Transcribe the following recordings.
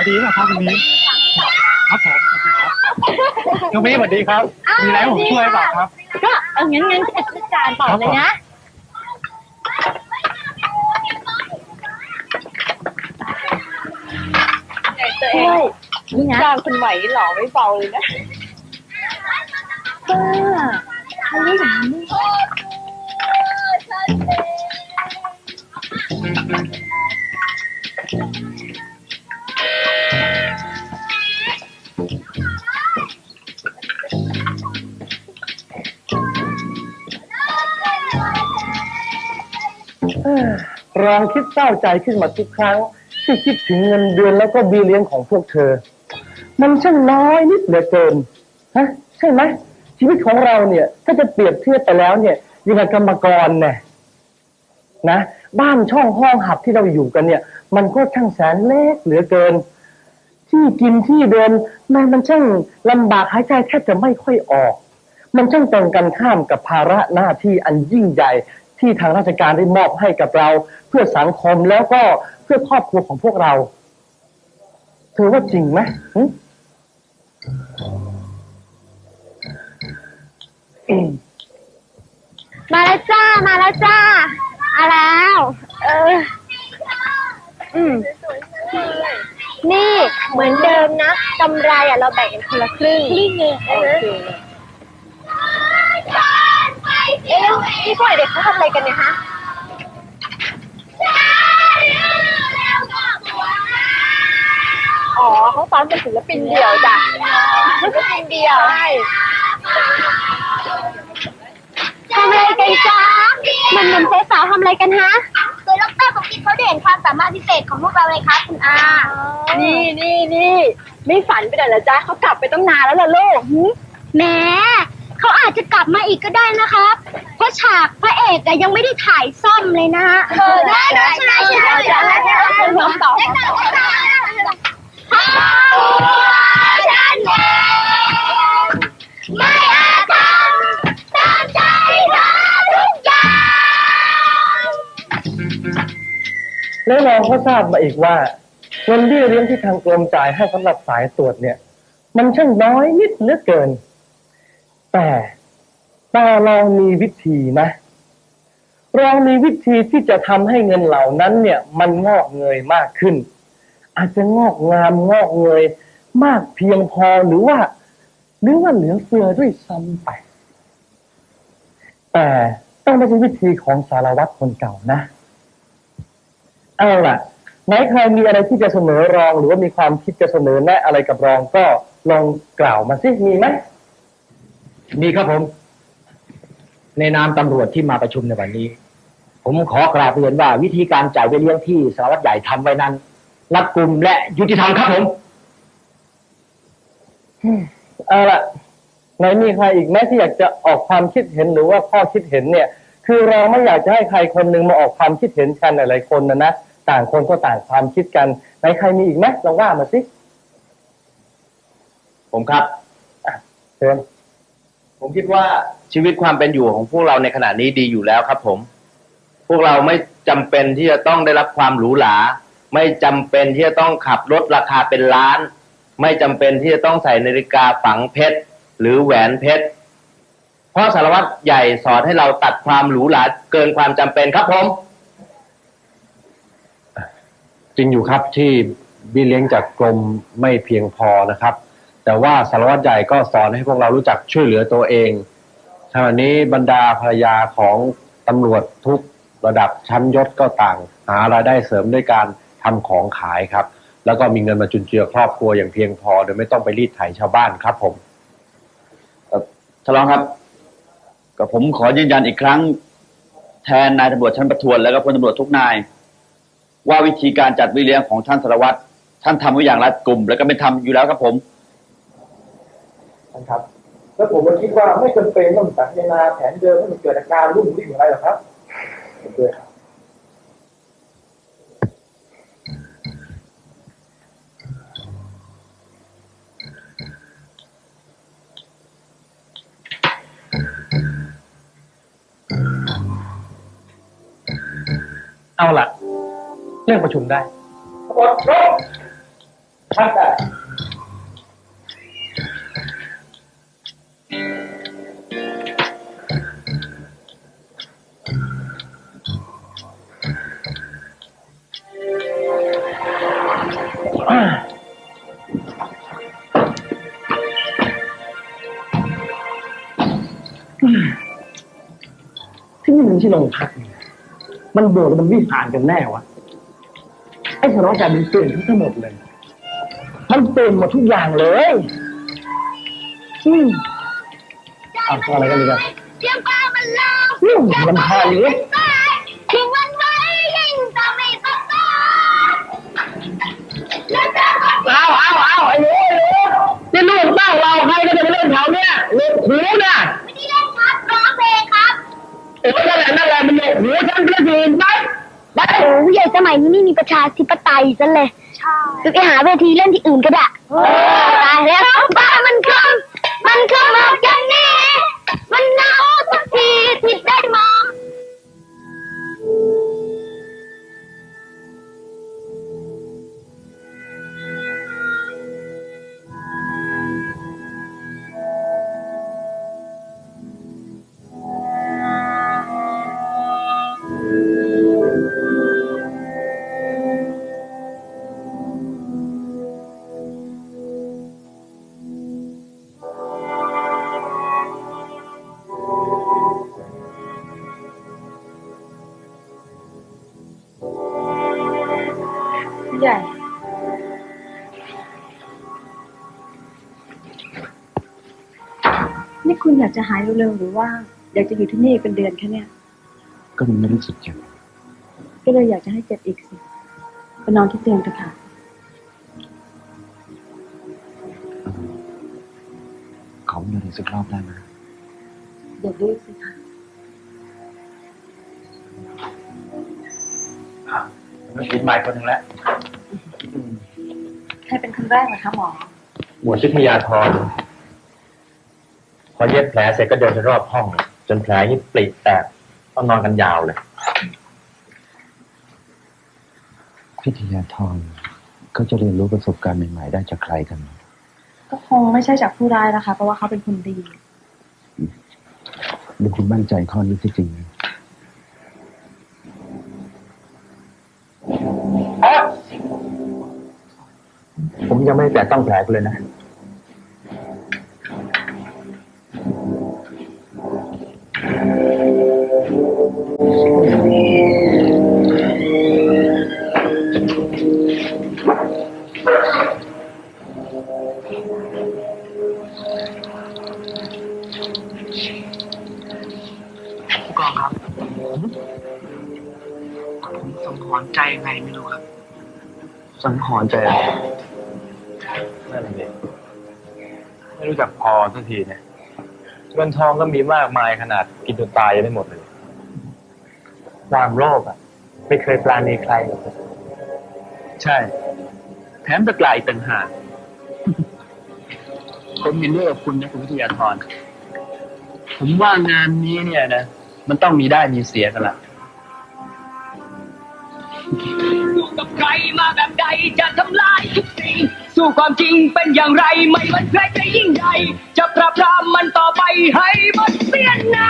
ายดีไหมครับวันนี้ครับผมสวัสดีครับน้องพี่สวัสดีครับมีอะไรให้ผมช่วยเปล่าครับ ก็เอางั้นงั้นจัดการต่อเลยนะ ตัวเองนี่นะ จ้างคุณไหวหล่อไม่เบาเลยนะ องนี้รองคิดเศร้าใจขึ้นมาทุกครั้ง ที่คิดถึงเงินเดือนแล้วก็บีเลี้ยงของพวกเธอ มันช่างน้อยนิดเหลือเกินฮะใช่ไหมชีวิตของเราเนี่ย ถ้าจะเปรียบเทียบไปแล้วเนี่ยยังกับกรรมกรเนี่ยนะบ้านช่องห้องหับที่เราอยู่กันเนี่ย มันก็ช่างแสนเล็กเหลือเกิน ที่กินที่เดินแมันมันช่างลำบากหายใจแทบจะไม่ค่อยออก มันช่างตรงกันข้ามกับภาระหน้าที่อันยิ่งใหญ่ ที่ทางราชการได้มอบให้กับเรา เพื่อสังคมแล้วก็เพื่อครอบครัวของพวกเรา เธอว่าจริงไหมหึอืมมาแล้วจ้า มาแล้วจ้ามาแล้ว เออ อืม นี่เหมือนเดิมนะกำไรอะเราแบ่งกันคนละครึ่งครึ่งเลยเออ เอ๊ะนี่พวกเด็กเขาทำอะไรกันเนี่ยฮะอ๋อเขาซ้อมเป็นศิลปินเดี่ยวจ้ะศิลปินเดี่ยวใช่ทำอะไรกันจ้ามันมันเจ๊สาวทำอะไรกันฮะคือดรผมคิดเขาได้เห็นความสามารถพิเศษของพวกเราเลยครับคุณอานี่นี่นี่ไม่ฝันไปไหนเหรอจ๊ะเขากลับไปต้องนานแล้วล่ะลูกหึแหม เขาอาจจะกลับมาอีกก็ได้นะครับเพราะฉากพระเอกอะยังไม่ได้ถ่ายซ่อมเลยนะฮะเออได้ได้ใช่ใช่ใช่ใช่ใช่พร้อมต่อฉันเองไม่อาจทำตามใจเธอทุกอย่างแล้วเราก็ทราบมาอีกว่าเงินเบี้ยเลี้ยงที่ทางกรมจ่ายให้สำหรับสายตรวจเนี่ย มันช่างน้อยนิดเหลือเกิน แต่แต่เรามีวิธีนะ เรามีวิธีที่จะทำให้เงินเหล่านั้นเนี่ย มันงอกเงยมากขึ้น อาจจะงอกงามงอกเงยมากเพียงพอหรือว่า หรือว่าเหลือเฟือด้วยซ้ำไป แต่ต้องไม่ใช่วิธีของสารวัตรคนเก่านะ เอาล่ะไหนใครมีอะไรที่จะเสนอรองหรือว่ามีความคิดจะเสนอแนะอะไรกับรองก็ลองกล่าวมาสิมีไหม มีครับผม ในนามตำรวจที่มาประชุมในวันนี้ ผมขอกราบเรียนว่าวิธีการจ่ายเบี้ยเลี้ยงที่สารวัตรใหญ่ทำไว้นั้น รัดกุมและยุติธรรมครับผมเอาล่ะไหนมีใครอีกไหมที่อยากจะออกความคิดเห็นหรือว่าข้อคิดเห็นเนี่ย คือเราไม่อยากจะให้ใครคนหนึ่งมาออกความคิดเห็นกันหลายๆคนนะนะต่างคนก็ต่างความคิดกันไหนใครมีอีกไหมลองว่ามาสิผมครับเชิญ ผมคิดว่าชีวิตความเป็นอยู่ของพวกเราในขณะนี้ดีอยู่แล้วครับ ผม พวกเราไม่จำเป็นที่จะต้องได้รับความหรูหราไม่จำเป็นที่จะต้องขับรถราคาเป็นล้าน ไม่จำเป็นที่จะต้องใส่นาฬิกาฝังเพชรหรือแหวนเพชรเพราะสารวัตรใหญ่สอนให้เราตัดความหรูหราเกินความจำเป็นครับผมจริงอยู่ครับที่บี้เลี้ยงจากกรมไม่เพียงพอนะครับ แต่ว่าสารวัตรใหญ่ก็สอนให้พวกเรารู้จักช่วยเหลือตัวเองขณะนี้บรรดาภรรยาของตำรวจทุกระดับชั้นยศก็ต่าง หารายได้เสริมด้วยการทำของขายครับ แล้วก็มีเงินมาจุนเจือครอบครัวอย่างเพียงพอ โดยไม่ต้องไปรีดไถชาวบ้านครับผมทรองครับก็ผมขอยืนยันอีกครั้ง แทนนายตำรวจชั้นประทวนและก็พลตำรวจทุกนาย ว่าวิธีการจัดวิเลี้ยงของท่านสารวัตรท่านทำไว้อย่างรัดกลุ่มและก็เป็นธรรมอยู่แล้วครับผม นะครับ แล้วผมก็คิดว่าไม่จำเป็นต้องสัญนาแผนเดิมให้มันเกิดอาการรุ่มริ่งอะไรหรอกครับเห็นด้วยครับเอาล่ะเรื่องประชุมได้ครับที่นี่มันไม่ใช่โรงพักนี่มันโบสถ์มันวิหารกันแน่วะไอ้สารวัตรกลายเป็นเปลี่ยนทั้งหมดเลย มันเปลี่ยนหมดทุกอย่างเลยอืมอะอะไรกันดีกันเสียงฟ้ามันร้องอืมลำคาญอยู่ตายยิ่งวันไว้ยิ่งจะไม่ต้องตายแล้วจะมาเอาเอาเอาไอ้หนูไอ้หนูนี่ลูกบ้านเราใครก็จะไปเล่นแถวเนี้ยลูกหูน่ะ เออนั่นแหละนั่นแหละมันลูกหูฉันเพื่อนทีไปไปโอ้ยใหญ่สมัยนี้ไม่มีประชาธิปไตยซะเลยไปหาเวทีเล่นที่อื่นก็ได้ตายแล้วบ้า ใหญ่นี่คุณอยากจะหายเร็วๆหรือว่า อยากจะอยู่ที่นี่เป็นเดือนแค่เนี้ยก็มันไม่รู้สึกเจ็บก็เลยอยากจะให้เจ็บอีกสิไปนอนที่เตียงเถอะค่ะเขาเดินอีกสักรอบได้ไหมอยากด้วยสิค่ะมันกินไม้คนหนึ่งแล้วใครเป็นคนแรกเหรอคะหมอ หมวดวิทยาธรพอเย็บแผลเสร็จก็เดินไปรอบห้อง จนแผลยิ่ปริแตกต้องนอนกันยาวเลย พิทยาธรเขาจะเรียนรู้ประสบการณ์ใหม่ๆได้จากใครกัน ก็คงไม่ใช่จากผู้ร้ายนะคะ เพราะว่าเขาเป็นคนดีดูคุณมั่นใจข้อนี้ที่จริงนะ ยังไม่ได้แต่ต้องแผลกูเลยนะผู้กองครับผมสังหรณ์ใจยังไงไม่รู้ครับ สังหรณ์ใจอะไร รู้จักพอสักทีเนี่ยเงินทองก็มีมากมายขนาดกินจนตายยังไม่หมดเลย ความโลภอะ ไม่เคยปราณีใครใช่ แถมตะกลายต่างหากผมเห็นด้วยกับคุณนะคุณวิทยาธรผมว่างานนี้เนี่ยนะ มันต้องมีได้มีเสียกันละอยู่กับใครมาแบบใดจะทำลายทุกสิ่ง สู้ความจริงเป็นอย่างไร ไม่ว่าใครจะยิ่งใหญ่จะปราบปรามมันต่อไปให้มันเปลี่ยนหน้า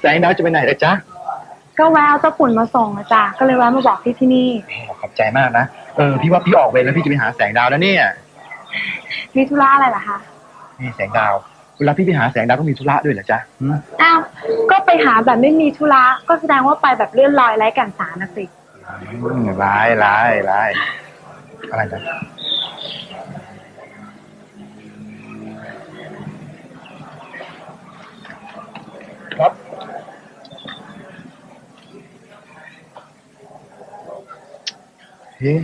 แสงดาวจะไปไหนล่ะจ๊ะก็แววเจ้าปุ่นมาส่งนะจ๊ะก็เลยแวะมาบอกพี่ที่นี่ขอบใจมากนะเออพี่ว่าพี่ออกเวรแล้วพี่จะไปหาแสงดาวแล้วเนี่ยมีธุระอะไรเหรอคะนี่แสงดาวเวลาพี่ไปหาแสงดาวต้องมีธุระด้วยเหรอจ๊ะหืมอ้าวก็ไปหาแบบไม่มีธุระก็แสดงว่าไปแบบเลื่อนลอยไร้กันสารนะสิ อืมร้ายร้ายร้ายอะไรจ๊ะครับเฮ้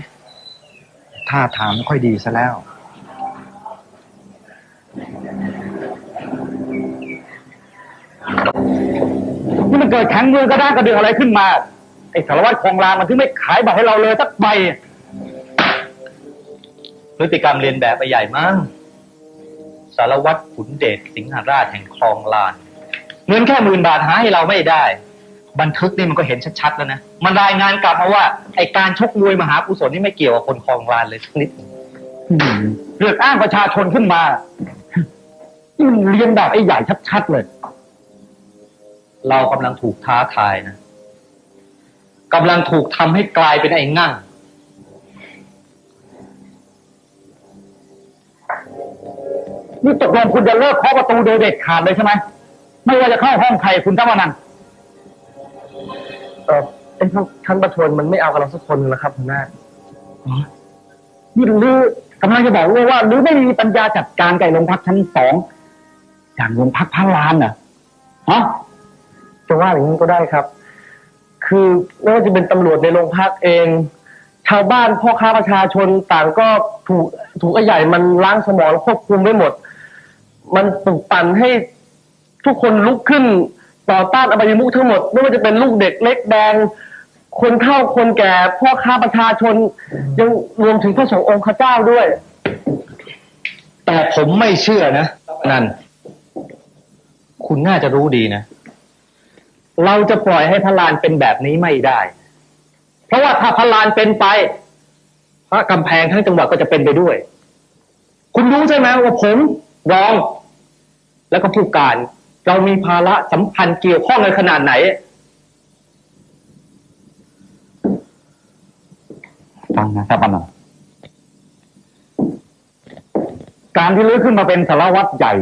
ท่าทางไม่ค่อยดีซะแล้วนี่มันเกิดแข็งมือกระด้กระเดืองอะไรขึ้นมา สารวัตรคลองลางมันถึงไม่ขายบัตรให้เราเลยสักใบพฤติกรรมเรียนแบบไปใหญ่มั้งสารวัตรขุนเดชสิงหราชแห่งคลองลานเงินแค่หมื่นบาทหาให้เราไม่ได้ บันทึกนี่มันก็เห็นชัดๆแล้วนะมันรายงานกลับมาว่าไอการชกมวยมหากุศลนี่ไม่เกี่ยวกับคนคลองลานเลยสักนิดเลือกอ้างประชาชนขึ้นมาเรียนแบบไอ้ใหญ่ชัดๆเลย เรากำลังถูกท้าทายนะ กำลังถูกทำให้กลายเป็นไอ้งั่งนี่ตกลงคุณจะเลิกเคาะประตูโดยเด็ดขาดเลยใช่ไหมไม่ว่าจะเข้าห้องใครคุณต้องมานั่งเออไอ้ท่านท่านประทวนมันไม่เอากับเราสักคนนะครับคุณแม่นี่หรือกำลังจะบอกว่าว่าหรือไม่มีปัญญาจัดการไก่โรงพักชั้นสองอย่างโรงพักพระลานน่ะฮะจะว่าอย่างนี้ก็ได้ครับ คือไม่ว่าจะเป็นตำรวจในโรงพักเอง ชาวบ้านพ่อค้าประชาชนต่างก็ถูกถูกไอ้ใหญ่มันล้างสมองควบคุมไว้หมด มันปลุกปั่นให้ทุกคนลุกขึ้นต่อต้านอบายมุขทั้งหมดไม่ว่าจะเป็นลูกเด็กเล็กแดง คนเฒ่าคนแก่พ่อค้าประชาชน ยังรวมถึงพระสงฆ์องค์ข้าเจ้าด้วย แต่ผมไม่เชื่อนะ นั่น คุณน่าจะรู้ดีนะ เราจะปล่อยให้พระลานเป็นแบบนี้ไม่ได้ เพราะว่าถ้าพระลานเป็นไป พระกำแพงทั้งจังหวัดก็จะเป็นไปด้วย คุณรู้ใช่ไหมว่าผมรอง แล้วก็ผู้การ เรามีภาระสำคัญเกี่ยวข้องกันขนาดไหน ฟังนะครับอันนการที่เลือกขึ้นมาเป็นสารวัตรใหญ่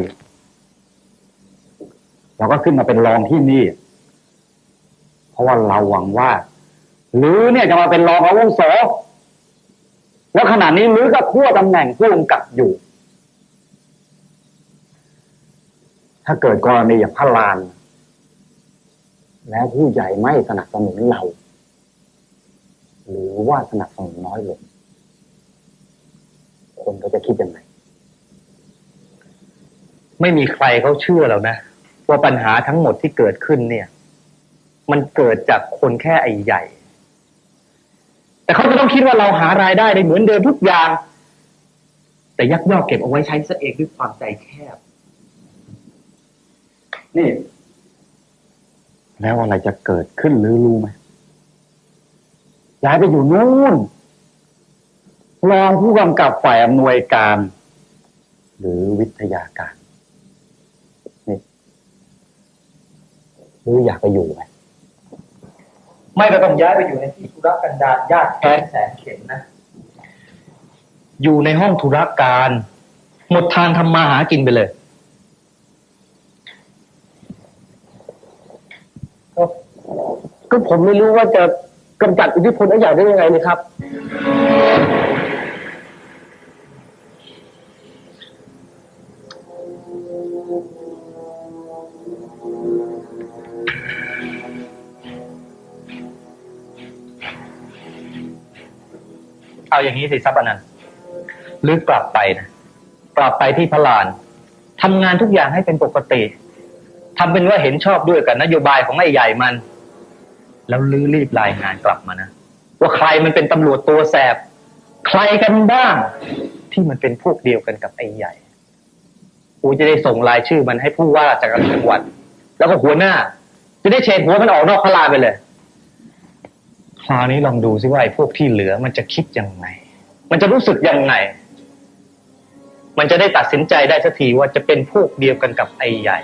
เราก็ขึ้นมาเป็นรองที่นี่ เพราะว่าเราหวังว่า หรือเนี่ยจะมาเป็นรองอาวุโสแล้วขณะนี้ลือก็ทั่วตำแหน่งผู้กำกับอยู่ ถ้าเกิดกรณีอย่างพระลาน แล้วผู้ใหญ่ไม่สนับสนุนเรา หรือว่าสนับสนุนน้อยลง คนก็จะคิดยังไง ไม่มีใครเขาเชื่อแล้วนะ ว่าปัญหาทั้งหมดที่เกิดขึ้นเนี่ย มันเกิดจากคนแค่ไอ้ใหญ่ แต่เขาจะต้องคิดว่าเราหารายได้ได้เหมือนเดิมทุกอย่าง แต่ยักยอกเก็บเอาไว้ใช้ซะเองด้วยความใจแคบ นี่ แล้วอะไรจะเกิดขึ้นหรือรู้ไหมย้ายไปอยู่นู่นรองผู้กำกับฝ่ายอำนวยการ หรือวิทยาการนี่หรืออยากไปอยู่ไหม ไม่ก็ต้องย้ายไปอยู่ในที่ธุรกันดารยากแค้นแสนเข็ญนะ อยู่ในห้องธุรการ หมดทางทำมาหากินไปเลย ก็ผมไม่รู้ว่าจะกำจัดอิทธิพลไอ้ใหญ่ได้ยังไงนี่ครับ เอาอย่างนี้สิซับอนันต์หรือกลับไปนะกลับไปที่พระลานทำงานทุกอย่างให้เป็นปกติทำเป็นว่าเห็นชอบด้วยกับนโยบายของไอ้ใหญ่มัน แล้วลื้อรีบรายงานกลับมานะว่าใครมันเป็นตำรวจตัวแสบ ใครกันบ้าง ที่มันเป็นพวกเดียวกันกับไอ้ใหญ่กูจะได้ส่งรายชื่อมันให้ผู้ว่ารากจังหวัดแล้วก็หัวหน้า จะได้เฉดหัวมันออกนอกพลานไปเลย คราวนี้ลองดูซิว่าไอ้พวกที่เหลือมันจะคิดยังไง มันจะรู้สึกยังไง มันจะได้ตัดสินใจได้สักทีว่าจะเป็นพวกเดียวกันกับไอ้ใหญ่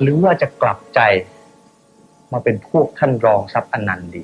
หรือว่าจะกลับใจ มาเป็นพวกท่านรองทรัพย์อนันต์ดี